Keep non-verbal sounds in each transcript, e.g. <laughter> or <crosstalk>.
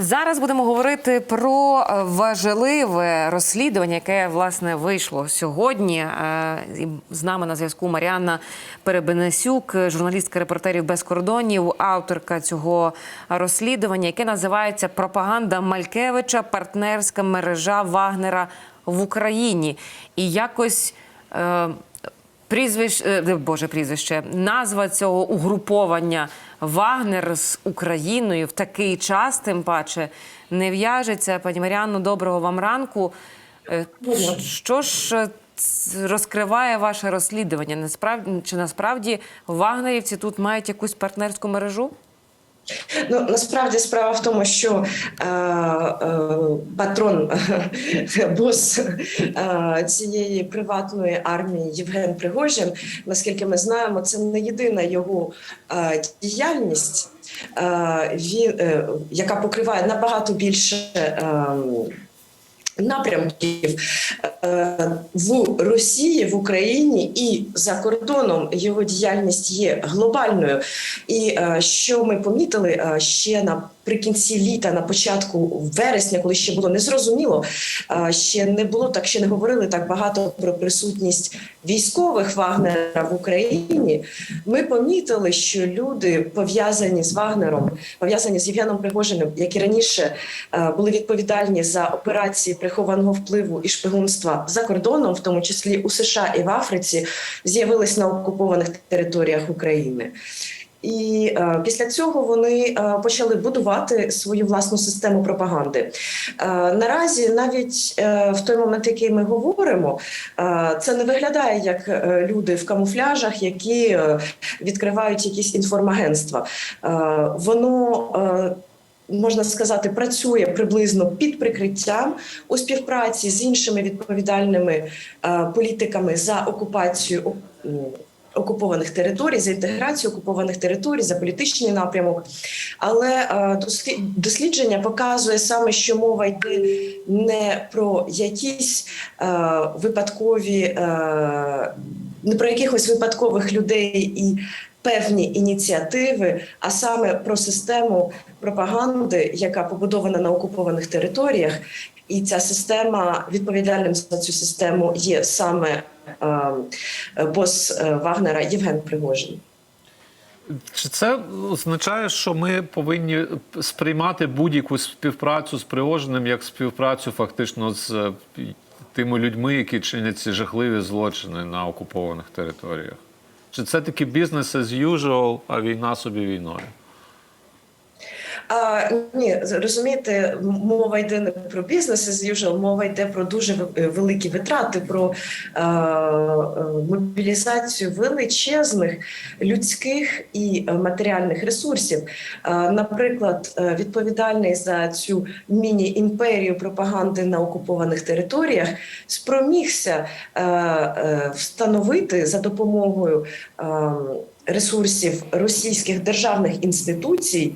Зараз будемо говорити про е, важливе розслідування, яке власне вийшло сьогодні. Е, З нами на зв'язку Маріанна Перебенесюк, журналістка репортерів без кордонів, авторка цього розслідування, яке називається Пропаганда Малькевича, партнерська мережа Вагнера в Україні. І якось. Прізвище, боже, прізвище, назва цього угруповання Вагнер з Україною в такий час, тим паче, не в'яжеться. Пані Маріанно, доброго вам ранку. Е, Що ж е, розкриває ваше розслідування? Насправді чи насправді вагнерівці тут мають якусь партнерську мережу? Ну насправді справа в тому, що е, е, патрон <laughs> бос е, цієї приватної армії Євген Пригожин, наскільки ми знаємо, це не єдина його е, діяльність, е, він, е, яка покриває набагато більше. Е, Напрямків Е, в Росії, в Україні і за кордоном його діяльність є глобальною. І е, що ми помітили е, ще наприкінці літа, на початку вересня, коли ще було незрозуміло, ще не було так, ще не говорили так багато про присутність військових Вагнера в Україні. Ми помітили, що люди пов'язані з Вагнером, пов'язані з Євгеном Пригожиним, які раніше були відповідальні за операції прихованого впливу і шпигунства за кордоном, в тому числі у США і в Африці, з'явились на окупованих територіях України. І е, після цього вони е, почали будувати свою власну систему пропаганди. Е, наразі, навіть е, в той момент, який ми говоримо, е, це не виглядає як е, люди в камуфляжах, які е, відкривають якісь інформагентства. Е, воно е, можна сказати, працює приблизно під прикриттям у співпраці з іншими відповідальними е, політиками за окупацію. Окупованих територій за інтеграцію окупованих територій за політичний напрямок, але е, дослідження показує саме, що мова йде не про якісь е, випадкові, е, не про якихось випадкових людей і певні ініціативи, а саме про систему пропаганди, яка побудована на окупованих територіях, і ця система відповідальним за цю систему є саме бос е, Вагнера Євген Пригожин. Чи це означає, що ми повинні сприймати будь-яку співпрацю з Пригожиним як співпрацю фактично з е, тими людьми, які чинять ці жахливі злочини на окупованих територіях? Чи це таки бізнес as usual, а війна собі війною? А, ні, розумієте, мова йде не про бізнес as usual, мова йде про дуже великі витрати, про е, е, мобілізацію величезних людських і е, матеріальних ресурсів. Е, наприклад, е, відповідальний за цю міні-імперію пропаганди на окупованих територіях спромігся е, е, встановити за допомогою е, ресурсів російських державних інституцій.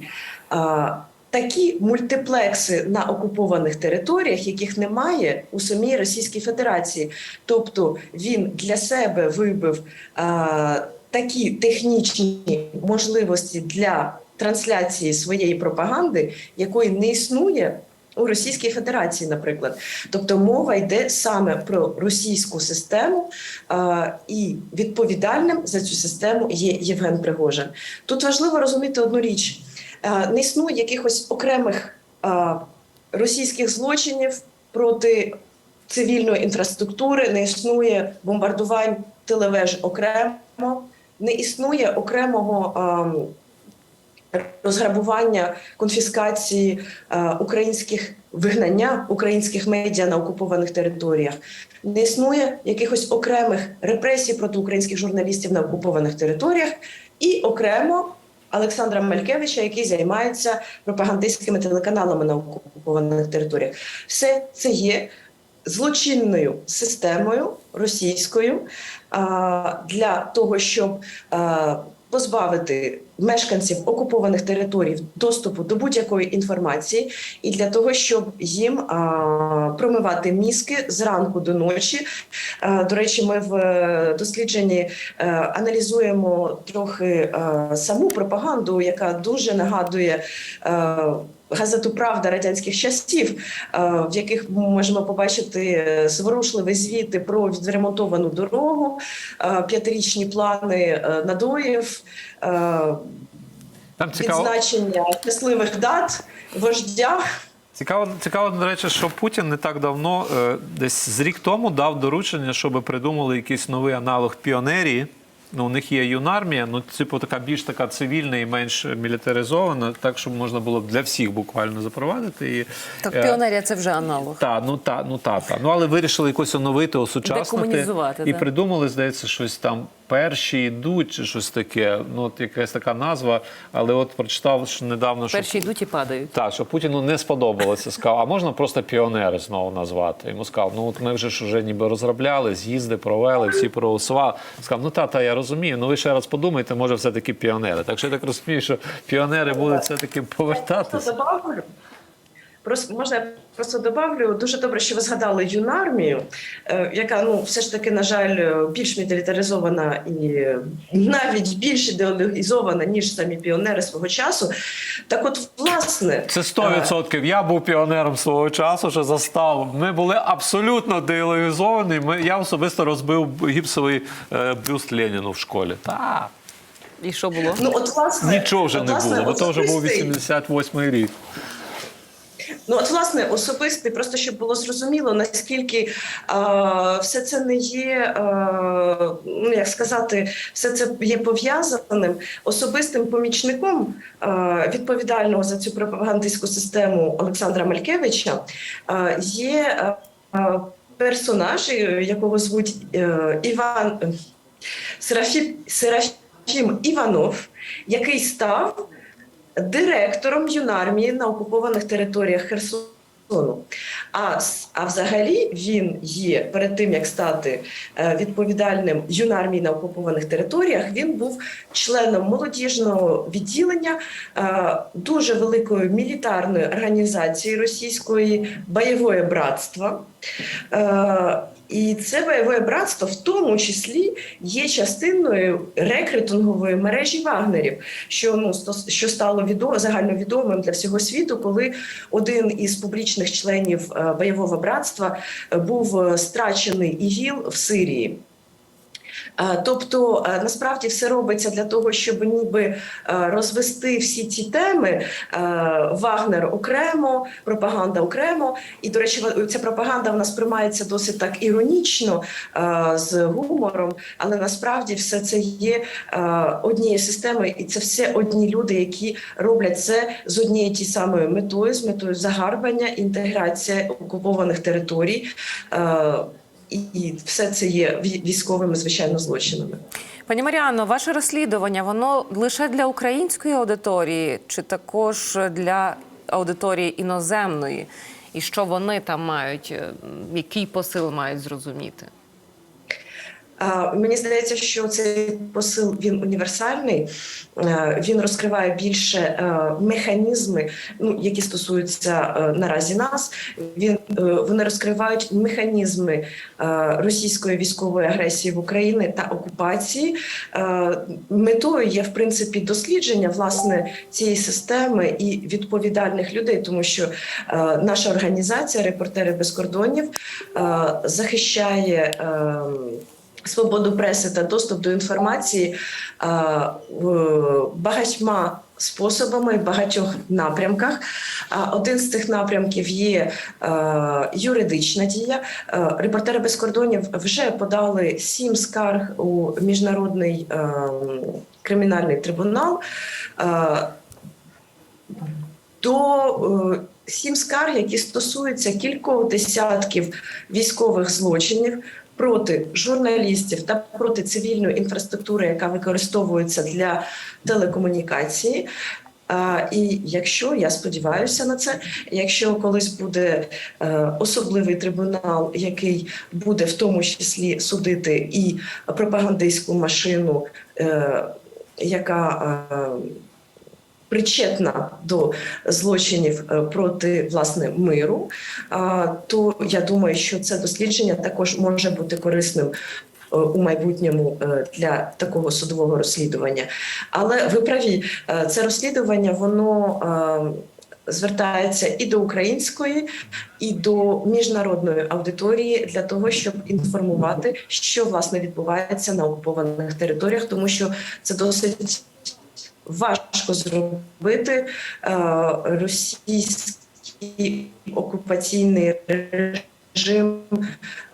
Такі мультиплекси на окупованих територіях, яких немає у самій Російській Федерації, тобто він для себе вибив такі технічні можливості для трансляції своєї пропаганди, якої не існує у Російській Федерації, наприклад. Тобто мова йде саме про російську систему, а, і відповідальним за цю систему є Євген Пригожин. Тут важливо розуміти одну річ. Е, не існує якихось окремих е, російських злочинів проти цивільної інфраструктури, не існує бомбардувань телевеж окремо, не існує окремого ем, розграбування конфіскації е, українських вигнання українських медіа на окупованих територіях. Не існує якихось окремих репресій проти українських журналістів на окупованих територіях і окремо. Олександра Малькевича, який займається пропагандистськими телеканалами на окупованих територіях, все це є злочинною системою російською для того, щоб позбавити мешканців окупованих територій доступу до будь-якої інформації, і для того, щоб їм а, промивати мізки зранку до ночі. А, до речі, ми в е, дослідженні а, аналізуємо трохи а, саму пропаганду, яка дуже нагадує. е, газету Правда радянських часів, е, в яких ми можемо побачити зворушливі звіти про відремонтовану дорогу, е, п'ятирічні плани е, надоїв, Там цікаво. відзначення щасливих дат вождя. Цікаво, цікаво, до речі, що Путін не так давно, десь з рік тому, дав доручення, щоб придумали якийсь новий аналог піонерії. Ну, у них є юнармія, ну, типу, така більш така цивільна і менш мілітаризована, так, щоб можна було б для всіх буквально запровадити. І, Так, е, піонерія це вже аналог. Та, ну та, ну та, та. Ну але вирішили якось оновити, осучаснити і да. придумали, здається, щось там перші йдуть, чи щось таке. Ну, от якась така назва. Але от прочитав що недавно, що Перші йдуть і падають. так, що Путіну не сподобалося. Сказав, а можна просто піонери знову назвати? Йому сказав, ну от ми вже ж уже ніби розробляли, з'їзди провели, всі проголосували. Сказав, ну та, та, я розумію, ну ви ще раз подумайте, може все-таки піонери. Так що я так розумію, що піонери будуть все-таки Просто повертатися. Просто можна я просто добавлю. Дуже добре, що ви згадали юнармію, е, яка ну все ж таки, на жаль, е, більш мілітаризована і е, навіть більш ідеологізована, ніж самі піонери свого часу. Так, от, власне, Це 100%. Я був піонером свого часу, що застав. Ми були абсолютно деологізовані. Ми, я особисто розбив гіпсовий е, бюст Леніну в школі. Так. І що було? ну от власне Нічого вже от, не власне, було, бо то вже був особистий- 88-й рік. Ну, от, власне, особистий, просто щоб було зрозуміло, наскільки е, все це не є, ну як сказати, все це є пов'язаним особистим помічником е, відповідального за цю пропагандистську систему Олександра Малькевича е, є е, персонаж, якого звуть е, Іван Серафім, Серафім Іванов, який став директором юнармії на окупованих територіях Херсону. А, а взагалі він є перед тим, як стати е, відповідальним юнармії на окупованих територіях, він був членом молодіжного відділення е, дуже великої мілітарної організації російської бойове братство. І це бойове братство в тому числі є частиною рекрутингової мережі вагнерів, що ну що стало відомо загальновідомим для всього світу, коли один із публічних членів е, бойового братства е, був е, страчений ІГІЛ в Сирії. Е, Тобто е, насправді все робиться для того, щоб ніби е, розвести всі ці теми. Вагнер окремо, пропаганда окремо. І, до речі, ця пропаганда в нас приймається досить так іронічно, з гумором, але насправді все це є однією системою, і це все одні люди, які роблять це з однією ті самою метою, з метою загарбання, інтеграція окупованих територій. І- І все це є військовими звичайно злочинами. Пані Маріано, ваше розслідування воно лише для української аудиторії, чи також для аудиторії іноземної? І що вони там мають, е, який посил мають зрозуміти? Мені здається, що цей посил він універсальний. Е, Він розкриває більше е, механізми, ну які стосуються е, наразі нас. Він вони розкривають механізми російської військової агресії в Україні та окупації. Метою є в принципі дослідження власне цієї системи і відповідальних людей, тому що наша організація Репортери без кордонів захищає. Свободу преси та доступ до інформації багатьма способами, в багатьох напрямках. А Один з цих напрямків є юридична дія. Репортери без кордонів вже подали сім скарг у міжнародний кримінальний трибунал. До е, сім скарг, які стосуються кількох десятків військових злочинів проти журналістів та проти цивільної інфраструктури, яка використовується для телекомунікації. А, і якщо я сподіваюся на це, якщо колись буде е, особливий трибунал, який буде в тому числі судити і пропагандистську машину, е, яка е, причетна до злочинів е, проти власне миру, то я думаю, що це дослідження також може бути корисним. е, У майбутньому е, для такого судового розслідування, але ви праві, це розслідування воно звертається і до української, і до міжнародної аудиторії для того, щоб інформувати, що власне відбувається на окупованих територіях, тому що це досить важко зробити Е, російський окупаційний режим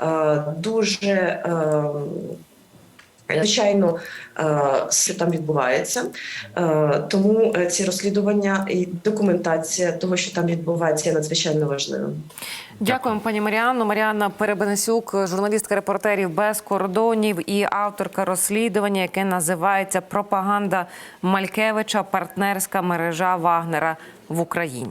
е, дуже е, Звичайно, е, що там відбувається, Е, тому е, ці розслідування і документація того, що там відбувається, є надзвичайно важливим. Дякуємо, пані Маріанно. Маріанна Перебенесюк, журналістка репортерів без кордонів і авторка розслідування, яке називається Пропаганда Малькевича партнерська мережа Вагнера в Україні.